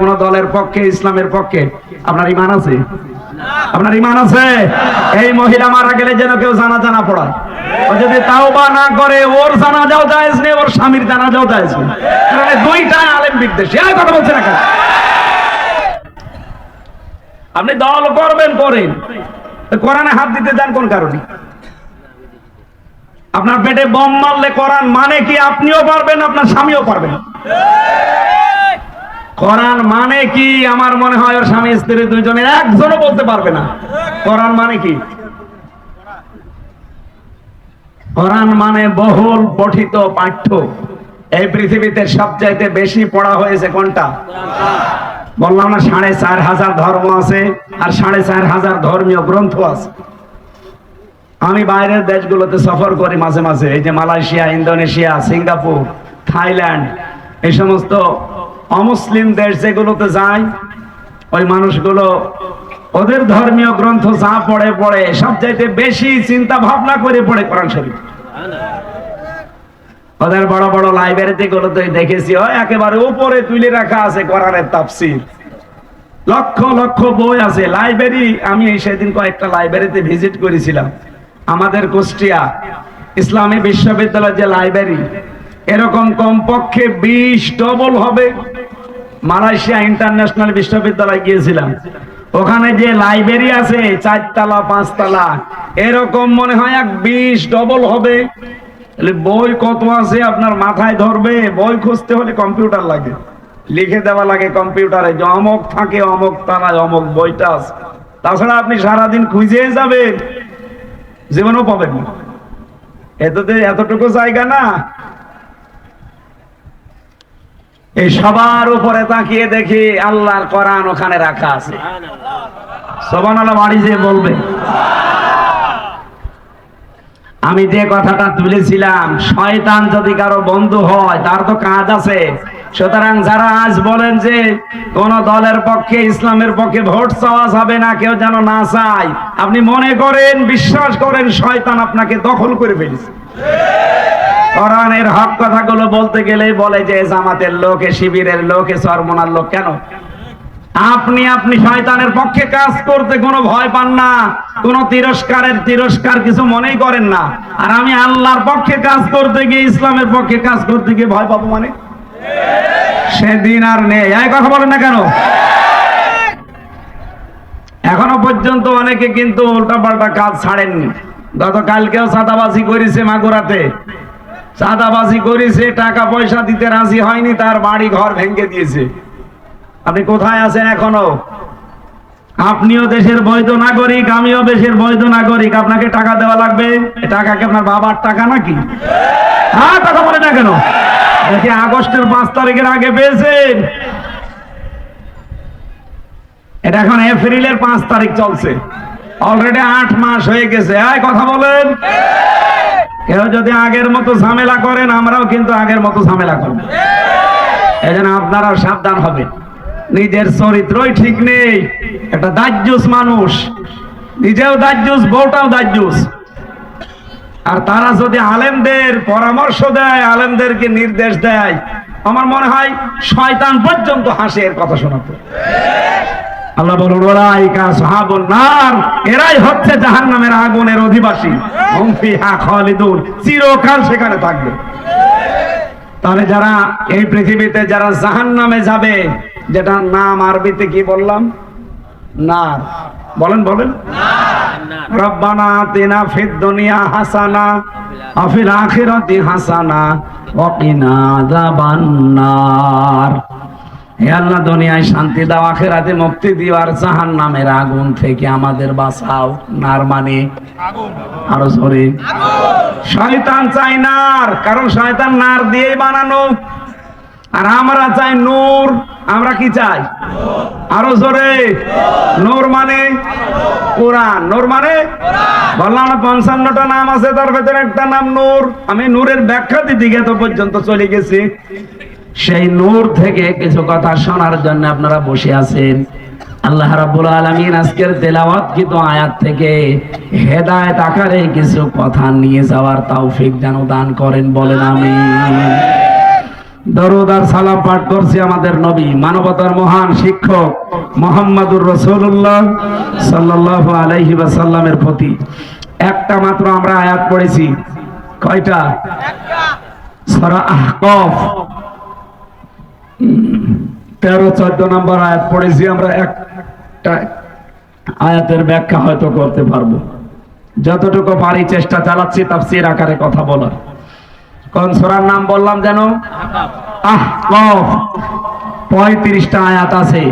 কোন দলের পক্ষে, ইসলামের পক্ষে। আপনার ইমান আছে? আপনার ইমান আছে? এই মহিলা মারা গেলে যেন কেউ জানা জানা পড়ায়। যদি তাও বা না করে, ওর জানা যাও নেই, ওর স্বামীর জানা যাও কারণ এই আলেম বিদ্বেষী। এই কথা বলছে না আপনি দল করবেন করেন কোরআনে হাত দিতে যান কোন কারণে? আপনার পেটে বম মারলে কোরআন মানে কি? আপনিও পারবেন, আপনার স্বামীও পারবেন। কোরআন মানে কি? আমার মনে হয় ওর স্বামী, স্ত্রী দুইজনের একজনও বলতে পারবে না। কোরআন মানে কি? কোরআন মানে বহুল পঠিত পাঠ্য। এই পৃথিবীতে সবচাইতে বেশি পড়া হয়েছে কোনটা? বললাম না, সাড়ে চার হাজার ধর্ম আছে, আর সাড়ে চার হাজার ধর্মীয় গ্রন্থ আছে। আমি বাইরের দেশগুলোতে সফর করি মাঝে মাঝে, এই যে মালয়েশিয়া, ইন্দোনেশিয়া, সিঙ্গাপুর, থাইল্যান্ড, এই সমস্ত অমুসলিম দেশ যেগুলোতে যাই ওই মানুষগুলো ওদের ধর্মীয় গ্রন্থ যা পড়ে পড়ে সবচাইতে বেশি চিন্তা ভাবনা করে পড়ে কোরআন শরীফ। ওদের বড় বড় লাইব্রেরিতে গুলোতে দেখেছি, ও একেবারে উপরে তুলে রাখা আছে কোরআনের তাফসির। লক্ষ লক্ষ বই আছে। লাইব্রেরি আমি এই সেদিন কয়েকটা লাইব্রেরিতে ভিজিট করেছিলাম। আমাদের কুষ্টিয়া ইসলামী বিশ্ববিদ্যালয়ের যে লাইব্রেরি এরকম কমপক্ষে বিশ ডবল হবে। মালয়েশিয়া ইন্টারন্যাশনাল বিশ্ববিদ্যালয় গিয়েছিলাম। ওখানে যে লাইব্রেরি আছে, চারতলা, পাঁচতলা, এরকম মনে হয় এক বিশ ডবল হবে। বই কত আছে আপনার মাথায় ধরবে? বই খুঁজতে হলে কম্পিউটার লাগে। লিখে দেওয়া লাগে কম্পিউটারে যে অমক থাকে, অমক তারায় অমক বইটা আছে। তাছাড়া আপনি সারাদিন খুঁজে যাবেন, জীবনও পাবেন না। এতটুকু জায়গা না। এই সবার উপরে তাকিয়ে দেখি আল্লাহর কোরআন ওখানে রাখা আছে। বলবে। আমি যে কথাটা তুলেছিলাম, শয়তান যদি কারও বন্ধু হয়, তার তো কাজ আছে। সুতরাং যারা আজ বলেন যে কোন দলের পক্ষে, ইসলামের পক্ষে ভোট চাওয়া যাবে না, কেউ যেন না চায়, আপনি মনে করেন, বিশ্বাস করেন, শয়তান আপনাকে দখল করে ফেলেছে। কোরআনের হক কথাগুলো বলতে গেলেই বলে যে জামাতের লোক শিবিরের লোক সরমনার লোক। কেন? আপনি আপনি শয়তানের পক্ষে কাজ করতে কোনো ভয় পান না। কোনো তিরস্কারের তিরস্কার কিছু মনেই করেন না। আর আমি আল্লাহর পক্ষে কাজ করতে গিয়ে, ইসলামের পক্ষে কাজ করতে গিয়ে ভয় পাবো মানে? সেদিন আর নেই। এই কথা বলেন না কেন? এখনও পর্যন্ত অনেকে কিন্তু উল্টাপাল্টা কাজ ছাড়েননি। গতকালকেও চাঁদাবাজি করেছে মাগুরাতে। চাঁদাবাজি করেছে টাকা পয়সা দিতে রাজি হয়নি, তার বাড়ি ঘর ভেঙে দিয়েছে। আপনি কোথায় আছেন এখনও? আপনিও দেশের বৈধ নাগরিক, আমিও দেশের বৈধ নাগরিক। আপনাকে টাকা দেওয়া লাগবে? টাকা কি আপনার বাবার টাকা নাকি? হ্যাঁ টাকা বলে না কেন? দেখি আগস্টের পাঁচ তারিখের আগে পেয়েছেন। এটা এখন এপ্রিলের পাঁচ তারিখ চলছে। অলরেডি আট মাস হয়ে গেছে। এই কথা বলেন। কেউ যদি আগের মতো ঝামেলা করেন, আমরাও কিন্তু আগের মতো ঝামেলা করব। এই জন্য আপনারাও সাবধান হবেন। নিজের চরিত্রই ঠিক নেই। একটা দাজ্জুস মানুষ। নিজেও দাজ্জুস, বউটাও দাজ্জুস। আর তারা যদি আলেমদের পরামর্শ দেয়, আলেমদেরকে নির্দেশ দেয়, আমার মনে হয় শয়তান পর্যন্ত হাসে এর কথা শোনাতে। আল্লাহ বলুন ওরাই কা সাহাবুন নার। এরাই হচ্ছে জাহান্নামের আগুনের অধিবাসী। হুম ফিহা খালিদুন। চিরকাল সেখানে থাকবে। তাহলে যারা এই পৃথিবীতে যারা জাহান্নামে যাবে, যেটা নাম আরবিতে কি বললাম? নার। বলেন বলেন। রব্বানা তিনা ফিদ দুনিয়া হাসানা আফিল আখিরাতি হাসানা, ওয়া কিনা আযাবান্নার হে আল্লাহ দুনিয়ায় শান্তি দাও আখেরাতে মুক্তি দিও আর জাহান্নামের আগুন থেকে আমাদের বাঁচাও। নার মানে? আরও সরে শয়তান চাই নার কারণ শয়তান নার দিয়েই বানানো। আর আমরা চাই নূর। আমরা কি চাই? আরও জোরে। নূর মানে? কোরআন। নূর মানে? বললাম না পঞ্চান্নটা নাম আছে তার ভেতরে একটা নাম নূর। আমি নূরের ব্যাখ্যা দিতে গিয়ে তো পর্যন্ত চলে গেছি। সেই নূর থেকে কিছু কথা শোনার জন্য আপনারা বসে আছেন। আল্লাহ রাব্বুল আলামিন আজকের তেলাওয়াতকৃত আয়াত থেকে হেদায়েত আকারে কিছু কথা নিয়ে যাওয়ার তৌফিক যেন দান করেন বলেন আমিন। দরুদ আর সালাম পাঠ করছি আমাদের নবী, মানবতার মহান শিক্ষক মোহাম্মদুর রসুল্লাহ সাল্লাহ আলাইহি সাল্লামের প্রতি। একটা মাত্র আমরা আয়াত পড়েছি। কয়টা? সরা আহকফ। তেরো চোদ্দ নম্বর আয়াত পড়েছি, আমরা একটা আয়াতের ব্যাখ্যা হয়তো করতে পারব। যতটুকু পারি চেষ্টা চালাচ্ছি তাফসির আকারে কথা বলার। কোন সূরার নাম বললাম যেন? আহকাফ পঁয়ত্রিশটা আয়াত আছে।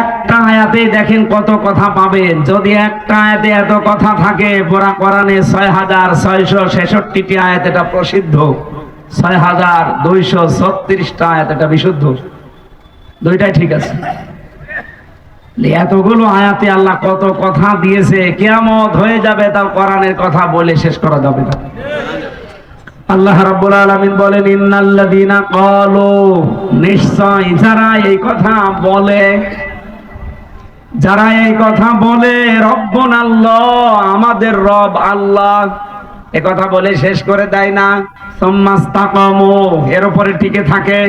একটা আয়াতে দেখেন কত কথা পাবেন যদি একটা আয়াতে এত কথা থাকে, পুরা কোরআনে ছয় হাজার ছয়শো ছেষট্টিটি আয়াত এটা প্রসিদ্ধ। ছয় হাজার দুইশো ছত্রিশটা আয়াত এটা বিশুদ্ধ। দুইটাই ঠিক আছে। এতগুলো আয়াতে আল্লাহ কত কথা দিয়েছে, কেয়ামত হয়ে যাবে তাও কোরআনের কথা বলে শেষ করা যাবে না। আল্লাহ রাব্বুল আলামিন বলেন ক্বালু নিশ্চয় যারা এই কথা বলে, যারা এই কথা বলে রব্বুন আল্লাহ আমাদের রব আল্লাহ। এ কথা বলে শেষ করে দেয় না। এর উপরে টিকে থাকে।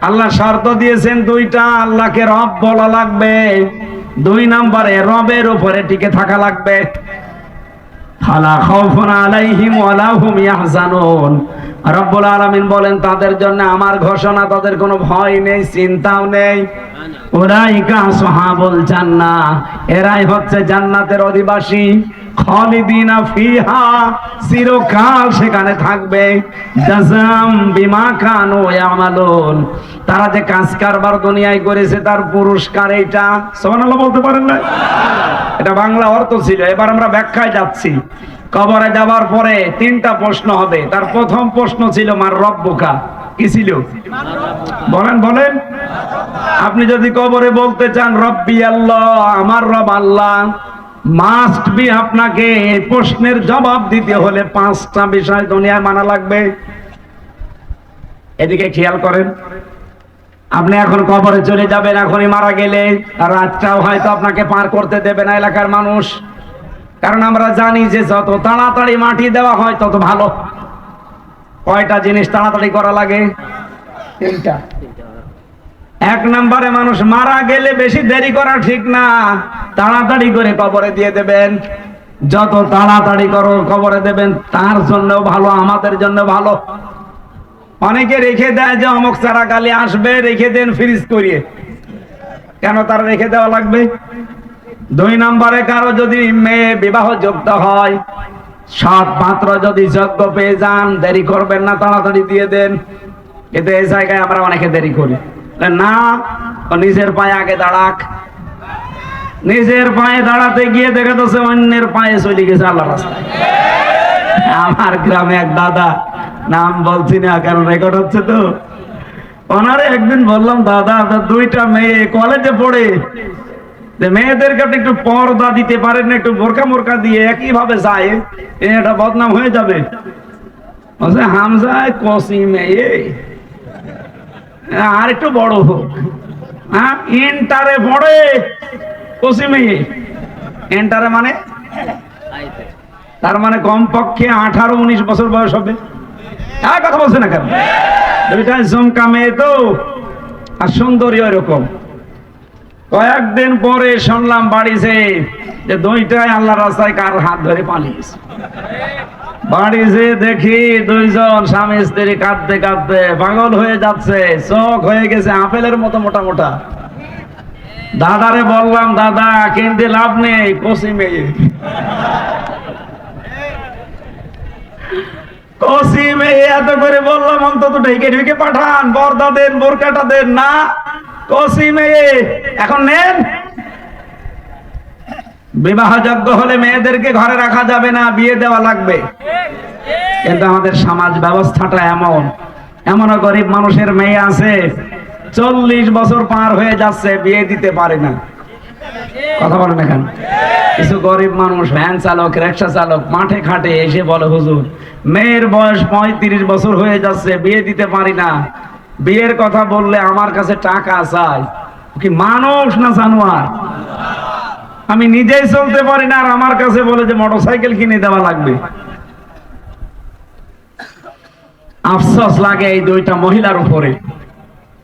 আল্লাহ শর্ত দিয়েছেন দুইটা, আল্লাহকে রব বলা লাগবে। দুই নম্বরে রবের উপরে টিকে থাকা লাগবে। রব্বুল আলামিন বলেন, তাদের জন্য আমার ঘোষণা, তাদের কোনো ভয় নেই, চিন্তাও নেই। ওরাইকা আসহাবুল জান্নাহ এরাই হচ্ছে জান্নাতের অধিবাসী। ফিহা, চিরকাল সেখানে থাকবে। জাযাম বিমা কানু তারা যে কাজ কারবার দুনিয়ায় করেছে, তার পুরস্কার সুবহানাল্লাহ বলতে পারেন না? এটা বাংলা অর্থ ছিল। এবার আমরা ব্যাখ্যায় যাচ্ছি। কবরে যাওয়ার পরে তিনটা প্রশ্ন হবে। তার প্রথম প্রশ্ন ছিল, মার রব্বুকা? কি ছিল? বলেন বলেন। আপনি যদি কবরে বলতে চান, রব্বি আল্লাহ, আমার রব আল্লাহ মাস্ট বি আপনাকে প্রশ্নের জবাব দিতে হলে পাঁচটা বিষয় দুনিয়ায় মানা লাগবে। এদিকে খেয়াল করেন, আপনি এখন কবরে চলে যাবেন, এখনই মারা গেলে রাতটাও হয়তো আপনাকে পার করতে দেবে না এলাকার মানুষ। কারণ আমরা জানি যে যত তাড়াতাড়ি মাটি দেওয়া হয়, তত ভালো। কয়টা জিনিস তাড়াতাড়ি করা লাগে? তিনটা। এক নম্বরে মানুষ মারা গেলে বেশি দেরি করা ঠিক না। তাড়াতাড়ি করে কবরে দিয়ে দেবেন। যত তাড়াতাড়ি করো, কবরে দেবেন। তার জন্য ভালো, আমাদের জন্য ভালো। অনেকে রেখে দেয় যে অমুক চারা কালি আসবে, রেখে দেন ফ্রিজ করিয়ে। কেন তার রেখে দেওয়া লাগবে? দুই নম্বরে কারও যদি মেয়ে বিবাহ যুক্ত হয় সৎ পাত্র যদি যোগ্য পেয়ে যান, দেরি করবেন না, তাড়াতাড়ি দিয়ে দেন। কিন্তু এই জায়গায় আমরা অনেকে দেরি করি। না নিজের পায়ে আগে দাঁড়াক। নিজের পায়ে দাঁড়াতে গিয়ে দেখা যাচ্ছে অন্যের পায়ে চলে গেছে আল্লাহ রাস্তায়। আমার গ্রামে এক দাদা, নাম বলছি না, কারণ রেকর্ড হচ্ছে তো। ওনারে একদিন বললাম, দাদা দুইটা মেয়ে কলেজে পড়ে। মেয়েদেরকে আপনি একটু পর্দা দিতে পারেন না, একটু বোরকা মোরকা দিয়ে একই ভাবে যায় এটা বদনাম হয়ে যাবে। হামজায় কসি মেয়ে। আর একটু বড় হোক। হ্যাঁ কসি মেয়ে। মানে? তার মানে কমপক্ষে আঠারো উনিশ বছর বয়স হবে। হ্যাঁ কথা বলছে না কেন? জমকা মেয়ে তো, আর সুন্দরী এরকম কয়েকদিন পরে শুনলাম বাড়িছে যে দুইটাই আল্লাহ রাস্তায় কার হাত ধরে পালিয়েছে। বাড়িছে দেখি দুইজন স্বামী স্ত্রী কাঁদতে কাঁদতে পাগল হয়ে যাচ্ছে, চোখ হয়ে গেছে আপেলের মতো মোটা মোটা। দাদারে বললাম, দাদা, কিনতে লাভ নেই, কষি মেয়ে। কষি মেয়ে এত করে বললাম, অন্তত ঢেকে ঢেকে পাঠান বর্দা দেন বোরকাটা দেন। না এখন নেন। বিবাহযোগ্য হলে মেয়েদেরকে ঘরে রাখা যাবে না, বিয়ে দেওয়া লাগবে। কিন্তু আমাদের সমাজ ব্যবস্থাটা এমন। এমনও গরিব মানুষের মেয়ে আছে, চল্লিশ বছর পার হয়ে যাচ্ছে, বিয়ে দিতে পারে না। কথা বলেন এখানে কিছু গরিব মানুষ, ভ্যান চালক, রিক্সা চালক, মাঠে খাটে এসে বলে, হুজুর, মেয়ের বয়স পঁয়ত্রিশ বছর হয়ে যাচ্ছে, বিয়ে দিতে পারি না। বিয়ের কথা বললে আমার কাছে টাকা চাই। কি মানুষ না জানোয়ার? আমি নিজেই চলতে পারি না আর আমার কাছে বলে যে মোটরসাইকেল কিনে দেওয়া লাগবে। আফসোস লাগে এই দুইটা মহিলার উপরে।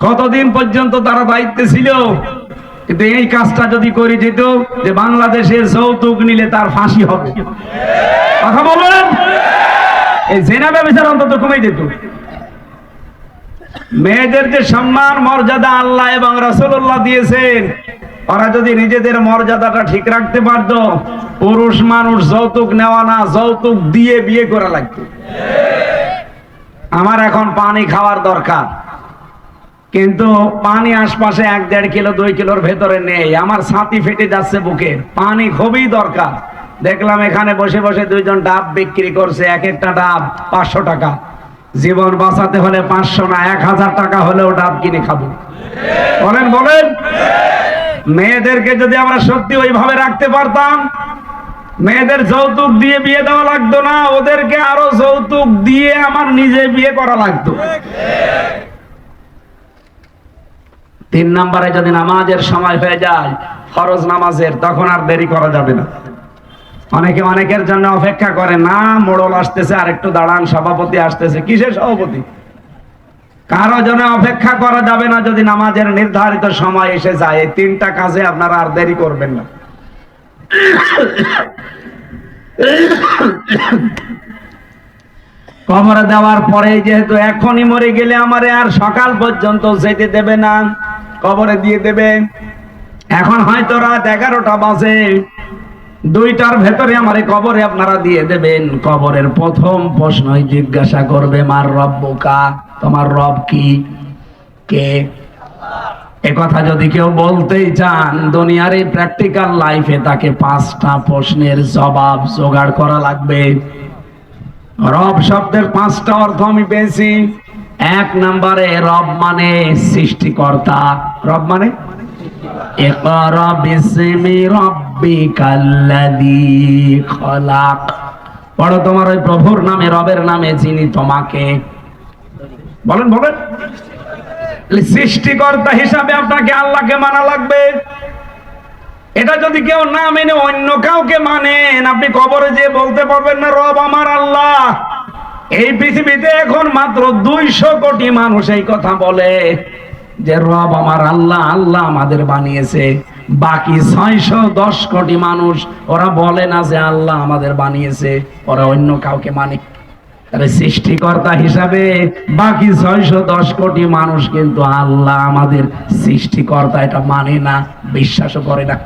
কতদিন পর্যন্ত তারা দায়িত্বে ছিল? কিন্তু এই কাজটা যদি করে যেত যে বাংলাদেশে যৌতুক নিলে তার ফাঁসি হবে। কথা বলেন এই জেনা ব্যবসার অন্তত কমে যেত। মেয়েদের যে সম্মান, মর্যাদা আল্লাহ এবং রসুল্লাহ দিয়েছেন। ওরা যদি নিজেদের মর্যাদাটা ঠিক রাখতে পারত, পুরুষ মানুষ যৌতুক নেওয়া না, যৌতুক দিয়ে বিয়ে করা লাগতো। আমার এখন পানি খাওয়ার দরকার। কিন্তু পানি আশপাশে এক দেড় কিলো, দুই কিলোর ভেতরে নেই। আমার ছাতি ফেটে যাচ্ছে বুকে পানি খুবই দরকার। দেখলাম এখানে বসে বসে দুইজন ডাব বিক্রি করছে, এক একটা ডাব পাঁচশো টাকা। জীবন বাঁচাতে হলে পাঁচশো না, এক হাজার টাকা হলেও ডাব কিনে খাব। বলেন বলেন। মেয়েদেরকে যদি আমরা সত্যি ওইভাবে রাখতে পারতাম, মেয়েদের যৌতুক দিয়ে বিয়ে দেওয়া লাগতো না, ওদেরকে আরও যৌতুক দিয়ে আমার নিজে বিয়ে করা লাগতো। তিন নম্বরে যদি নামাজের সময় হয়ে যায়, ফরজ নামাজের, তখন আর দেরি করা যাবে না। অনেকে অনেকের জন্য অপেক্ষা করে, না, মোড়ল আসতেছে আর একটু দাঁড়ান, সভাপতি আসতেছে। কিসের সভাপতি? কারও জন্য অপেক্ষা করা যাবে না যদি নামাজের নির্ধারিত সময় এসে যায়। এই তিনটা কাজে আপনারা আর দেরি করবেন না। কবরে দেওয়ার পরে যেহেতু এখনই মরে গেলে আমারে আর সকাল পর্যন্ত যেতে দেবে না, কবরে দিয়ে দেবে। এখন হয়তো রাত এগারোটা বাজে। দুইটার ভেতরে আমারে কবরে আপনারা দিয়ে দেবেন। কবরের প্রথম প্রশ্নই জিজ্ঞাসা করবে, মার রব বোকা? তোমার রব কি? কে? এ কথা যদি কেউ বলতেই চান, দুনিয়ার এই প্র্যাকটিক্যাল লাইফে তাকে পাঁচটা প্রশ্নের জবাব জোগাড় করা লাগবে। রব শব্দের পাঁচটা অর্থ আমি পেয়েছি। এক নম্বরে, রব মানে সৃষ্টিকর্তা। রব মানে? রব পড়ো তোমার ওই প্রভুর নামে, রবের নামে, যিনি তোমাকে বলেন বলেন। সৃষ্টিকর্তা হিসাবে আপনাকে আল্লাহকে মানা লাগবে। এটা যদি কেউ না মেনে, অন্য কাউকে মানেন, আপনি কবরে যে বলতে পারবেন না, রব আমার আল্লাহ। এই পৃথিবীতে এখন মাত্র দুইশো কোটি মানুষ এই কথা বলে যে, রব আমার আল্লাহ আল্লাহ আমাদের বানিয়েছে। বাকি ছয়শো দশ কোটি মানুষ, ওরা বলে না যে আল্লাহ আমাদের বানিয়েছে, ওরা অন্য কাউকে মানে তাহলে সৃষ্টিকর্তা হিসাবে বাকি ছয়শো দশ কোটি মানুষ কিন্তু আল্লাহ আমাদের সৃষ্টিকর্তা, এটা মানে না, বিশ্বাসও করে না।